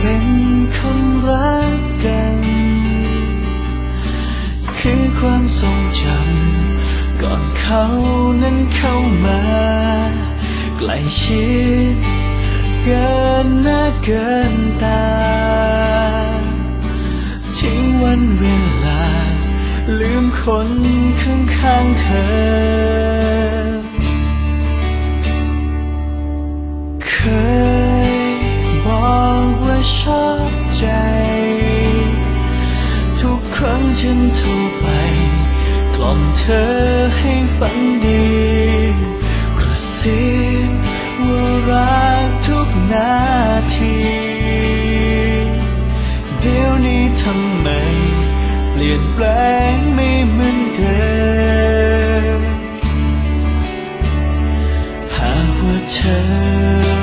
เป็นคนรักกัน คือความทรงจำก่อนเขานั้นเข้ามาใกล้ชิดเกินหน้าเกินตา ทิ้งวันเวลา ลืมคนข้างๆเธอ ครั้งฉันโทรไป กล่อมเธอให้ฝันดีกระซิบว่ารักทุกนาที เดี๋ยวนี้ทำไม เปลี่ยนแปลงไม่เหมือนเดิมหากว่าเธอ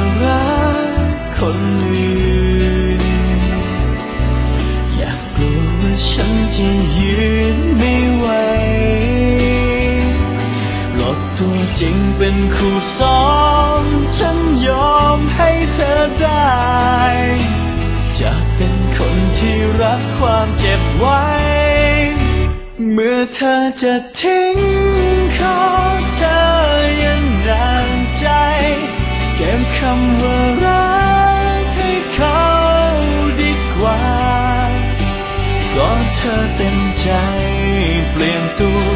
ได้ จะเป็นคนที่รับความเจ็บไว้ เมื่อเธอจะทิ้งขอเธอยังแรงใจ เก็บคำว่ารักให้เขาดีกว่าก็เธอเต็มใจเปลี่ยนตัว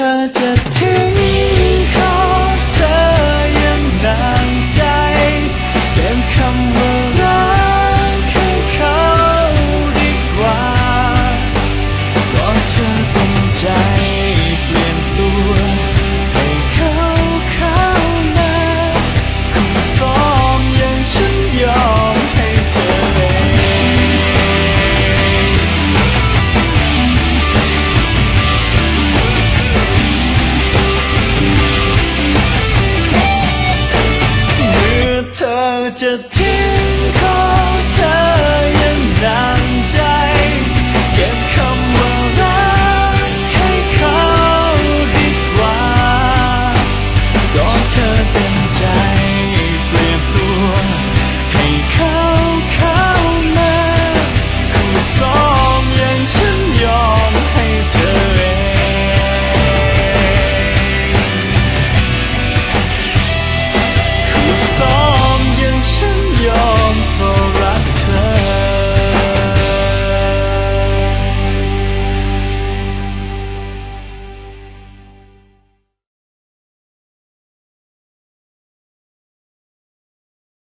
เธอจะ 这天。